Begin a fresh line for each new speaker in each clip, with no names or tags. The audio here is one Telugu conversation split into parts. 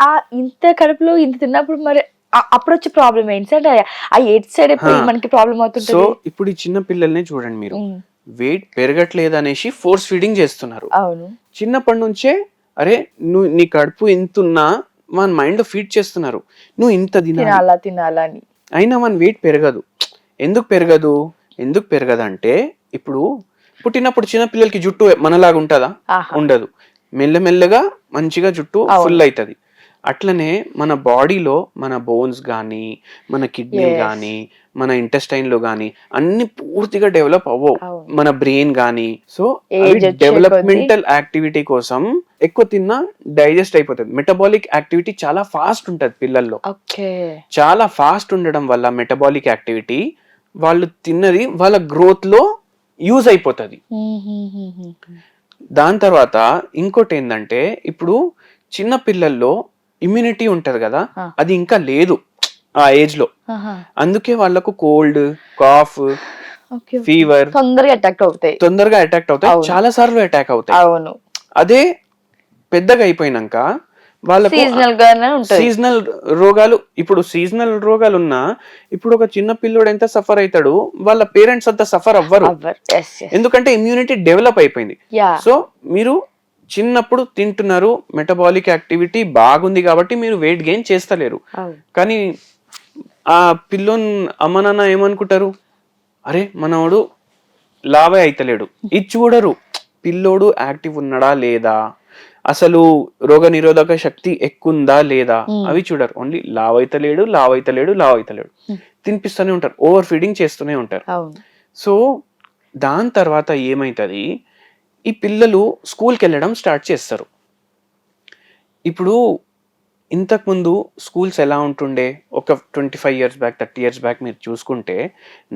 ఆ ఇంత కడుపులో ఇంత తిన్నప్పుడు మరి అప్పుడు వచ్చే ప్రాబ్లం ఏంటి సార్? ఆ ఎయిట్ సైడ్ ఎప్పుడు. మనకి ప్రాబ్లం
సో
అవుతుంటుంది
ఇప్పుడు ఈ చిన్న పిల్లల్ని చూడండి మీరు. వెయిట్ పెరగట్లేదు అనేసి ఫోర్స్ ఫీడింగ్ చేస్తున్నారు.
అవును.
చిన్నప్పటి నుంచే అరే నువ్వు నీ కడుపు ఇంతున్నా మన మైండ్ ఫీడ్ చేస్తున్నారు. నువ్వు ఇంత తినాలి.
తినాలా అని
అయినా మన వెయిట్ పెరగదు. ఎందుకు పెరగదు? ఎందుకు పెరగదంటే ఇప్పుడు పుట్టినప్పుడు చిన్న పిల్లలకి జుట్టు మనలాగా ఉంటుందా ఉండదు. మెల్లమెల్లగా మంచిగా జుట్టు. ఫుల్ అవుతుంది అట్లనే మన బాడీలో మన బోన్స్ కానీ మన కిడ్నీ. కానీ మన intestine లో కానీ అన్ని పూర్తిగా డెవలప్ అవ్వవు. మన బ్రెయిన్ కానీ సో డెవలప్మెంటల్ యాక్టివిటీ కోసం ఎక్కువ తిన్నా డైజెస్ట్ అయిపోతుంది. మెటబాలిక్ యాక్టివిటీ చాలా ఫాస్ట్ ఉంటుంది పిల్లల్లో. చాలా ఫాస్ట్ ఉండడం వల్ల మెటబాలిక్ యాక్టివిటీ వాళ్ళు తిన్నది వాళ్ళ గ్రోత్లో యూజ్ అయిపోతుంది. దాని తర్వాత ఇంకోటి ఏంటంటే ఇప్పుడు చిన్న పిల్లల్లో ఇమ్యూనిటీ ఉంటది కదా. అది ఇంకా లేదు ఆ ఏజ్లో. అందుకే వాళ్ళకు కోల్డ్ కాఫ్ ఫీవర్
తొందరగా అటాక్ అవుతాయి.
తొందరగా అటాక్ అవుతాయి. చాలా సార్లు అటాక్ అవుతాయి.
అవును.
అదే పెద్దగా అయిపోయినాక వాళ్ళకు
సీజనల్
రోగాలు ఇప్పుడు సీజనల్ రోగాలు ఉన్నా ఇప్పుడు ఒక చిన్న పిల్లోడు ఎంత సఫర్ అవుతాడు వాళ్ళ పేరెంట్స్ అంత సఫర్ అవ్వరు. ఎందుకంటే ఇమ్యూనిటీ డెవలప్ అయిపోయింది. సో మీరు చిన్నప్పుడు తింటున్నారు మెటబాలిక్ యాక్టివిటీ బాగుంది కాబట్టి మీరు వెయిట్ గెయిన్ చేస్తలేరు. కానీ ఆ పిల్లోన్ అమ్మ నాన్న ఏమనుకుంటారు? అరే మనోడు లావే అయితలేడు. ఇది చూడరు. పిల్లోడు యాక్టివ్ ఉన్నాడా లేదా? అసలు రోగ నిరోధక శక్తి ఎక్కుందా లేదా. అవి చూడరు. ఓన్లీ లావ్ అయితలేడు లావ్ అయితలేడు లావ్ అయితలేడు. తినిపిస్తూనే ఉంటారు. ఓవర్ ఫీడింగ్ చేస్తూనే ఉంటారు. సో దాని తర్వాత ఏమవుతుంది ఈ పిల్లలు స్కూల్కి వెళ్ళడం స్టార్ట్ చేస్తారు. ఇప్పుడు ఇంతకుముందు స్కూల్స్ ఎలా ఉంటుండే? ఒక twenty five years back thirty years back మీరు చూసుకుంటే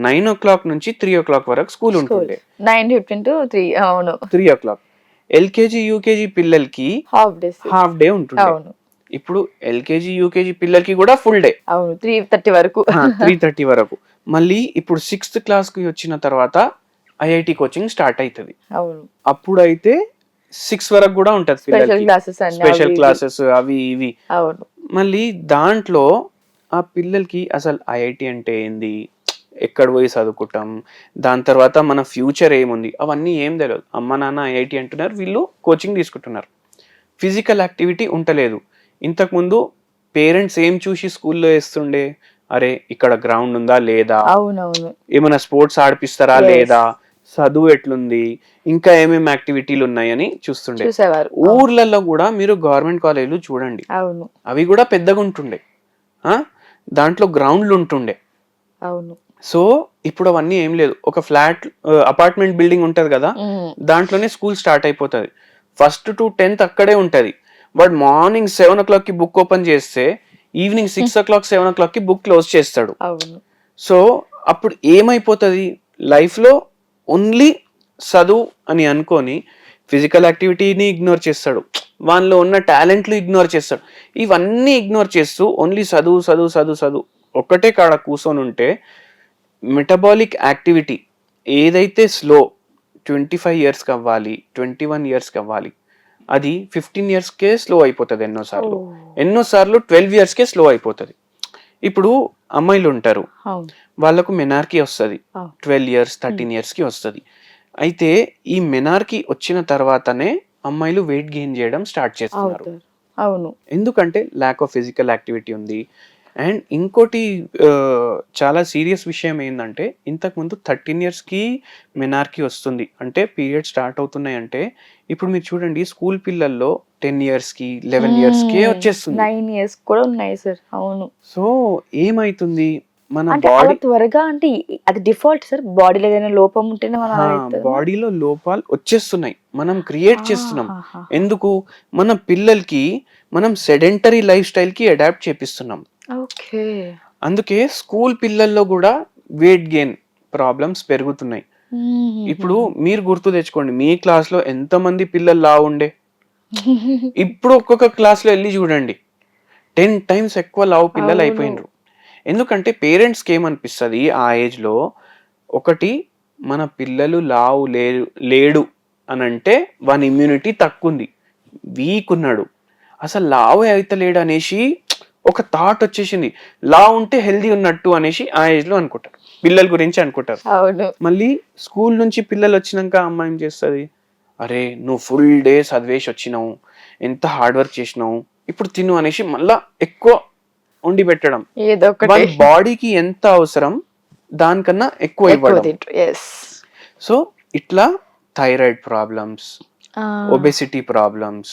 నైన్ ఓ క్లాక్ నుంచి త్రీ ఓ క్లాక్ వరకు స్కూల్ ఉంటుండే.
నైన్ ఫిఫ్టీన్ టు త్రీ అవును.
Three o'clock. ఎల్కేజీ యూకేజీ పిల్లలకి
హాఫ్ డేస్
హాఫ్ డే ఉంటుండే.
అవును.
ఇప్పుడు ఎల్కేజీ యూకేజీ పిల్లలకి కూడా ఫుల్ డే.
అవును త్రీ థర్టీ వరకు.
త్రీ థర్టీ వరకు. మళ్ళీ ఇప్పుడు సిక్స్త్ క్లాస్కి వచ్చిన తర్వాత ఐఐటి కోచింగ్ స్టార్ట్ అవుతుంది
అవును.
అప్పుడైతే సిక్స్ వరకు కూడా ఉంటది
స్పెషల్ క్లాసెస్ అవి ఇవి.
మళ్ళీ దాంట్లో ఆ పిల్లలకి అసలు ఐఐటి అంటే ఏంది? ఎక్కడ పోయి చదువుకుంటాం? దాని తర్వాత మన ఫ్యూచర్ ఏముంది? అవన్నీ ఏం తెలియదు అమ్మ నాన్న ఐఐటి అంటున్నారు వీళ్ళు కోచింగ్ తీసుకుంటున్నారు. ఫిజికల్ యాక్టివిటీ ఉంటలేదు. ఇంతకుముందు పేరెంట్స్ ఏం చూసి స్కూల్లో వేస్తుండే? అరే ఇక్కడ గ్రౌండ్ ఉందా లేదా? ఏమైనా స్పోర్ట్స్ ఆడిపిస్తారా. లేదా? చదువు ఎట్లుంది ఇంకా ఏమేమి యాక్టివిటీలు ఉన్నాయని చూస్తుండే.
చూసేవారు.
ఊర్లలో కూడా మీరు గవర్నమెంట్ కాలేజీలు చూడండి.
అవును.
అవి కూడా పెద్దగా ఉంటుండే? దాంట్లో గ్రౌండ్లు ఉంటుండే.
అవును.
సో ఇప్పుడు అవన్నీ ఏం లేదు. ఒక ఫ్లాట్ అపార్ట్మెంట్ బిల్డింగ్ ఉంటది కదా దాంట్లోనే స్కూల్ స్టార్ట్ అయిపోతుంది. ఫస్ట్ టు టెన్త్ అక్కడే ఉంటది. బట్ మార్నింగ్ సెవెన్ ఓ క్లాక్కి బుక్ ఓపెన్ చేస్తే evening six o'clock seven ఓ క్లాక్కి బుక్ క్లోజ్ చేస్తాడు. సో అప్పుడు ఏమైపోతుంది? లైఫ్లో ఓన్లీ చదువు అని అనుకొని ఫిజికల్ యాక్టివిటీని ఇగ్నోర్ చేస్తాడు. వాళ్ళలో ఉన్న టాలెంట్లు ఇగ్నోర్ చేస్తాడు. ఇవన్నీ ఇగ్నోర్ చేస్తూ ఓన్లీ చదువు చదువు చదువు చదువు ఒక్కటే కాడ కూర్చొని ఉంటే మెటబాలిక్ యాక్టివిటీ ఏదైతే స్లో ట్వంటీ ఫైవ్ ఇయర్స్కి అవ్వాలి ట్వంటీ వన్ ఇయర్స్కి అవ్వాలి అది ఫిఫ్టీన్ ఇయర్స్కే స్లో అయిపోతుంది ఎన్నోసార్లు. ఎన్నోసార్లు ట్వెల్వ్ ఇయర్స్కే స్లో అయిపోతుంది. ఇప్పుడు అమ్మాయిలు ఉంటారు వాళ్ళకు మెనార్కీ వస్తుంది. ట్వెల్వ్ ఇయర్స్ థర్టీన్ ఇయర్స్కి వస్తుంది. అయితే ఈ మెనార్కీ వచ్చిన తర్వాతనే అమ్మాయిలు వెయిట్ గెయిన్ చేయడం స్టార్ట్ చేస్తున్నారు.
అవును.
ఎందుకంటే ల్యాక్ ఆఫ్ ఫిజికల్ యాక్టివిటీ ఉంది. అండ్ ఇంకోటి చాలా సీరియస్ విషయం ఏంటంటే ఇంతకుముందు థర్టీన్ ఇయర్స్కి మెనార్కీ వస్తుంది. అంటే పీరియడ్ స్టార్ట్ అవుతున్నాయి అంటే ఇప్పుడు మీరు చూడండి స్కూల్ పిల్లల్లో టెన్ ఇయర్స్కి లెవెన్ ఇయర్స్కే వచ్చేస్తుంది.
నైన్ ఇయర్స్ కూడా ఉన్నాయి సార్ అవును.
సో ఏమైతుంది? మన బాడీ
త్వరగా అంటే అది డిఫాల్ట్ సార్ బాడీలో ఏదైనా లోపం ఉంటేనే మనం?
బాడీలో లోపాలు వచ్చేస్తున్నాయి. మనం క్రియేట్ చేస్తున్నాం. ఎందుకు? మన పిల్లలకి మనం సెడెంటరీ లైఫ్ స్టైల్కి అడాప్ట్ చేపిస్తున్నాం.
ఓకే.
అందుకే స్కూల్ పిల్లల్లో కూడా వెయిట్ గెయిన్ ప్రాబ్లమ్స్ పెరుగుతున్నాయి. ఇప్పుడు మీరు గుర్తు తెచ్చుకోండి మీ క్లాస్లో ఎంత మంది పిల్లలు లా ఉండే? ఇప్పుడు ఒక్కొక్క క్లాస్లో వెళ్ళి చూడండి టెన్ టైమ్స్ ఎక్కువ లావు పిల్లలు. అయిపోయినరు. ఎందుకంటే పేరెంట్స్కి ఏమనిపిస్తుంది ఆ ఏజ్లో ఒకటి మన పిల్లలు లావు లేరు లేడు అని అంటే వాని ఇమ్యూనిటీ తక్కువ ఉంది వీక్ ఉన్నాడు. అసలు లావే అవుతలేడు అనేసి ఒక థాట్ వచ్చేసింది. లా ఉంటే హెల్దీ ఉన్నట్టు అనేసి ఆ ఏజ్లో అనుకుంటారు. పిల్లల గురించి అనుకుంటారు. మళ్ళీ స్కూల్ నుంచి పిల్లలు వచ్చినాక అమ్మ ఏం చేస్తుంది? అరే నువ్వు ఫుల్ డే చదివేసి వచ్చినావు. ఎంత హార్డ్ వర్క్ చేసినావు. ఇప్పుడు తిను అనేసి మళ్ళా ఎక్కువ వండి పెట్టడం. బాడీకి ఎంత అవసరం దానికన్నా ఎక్కువ ఇవ్వడం. సో ఇట్లా థైరాయిడ్ ప్రాబ్లమ్స్ ఒబెసిటీ ప్రాబ్లమ్స్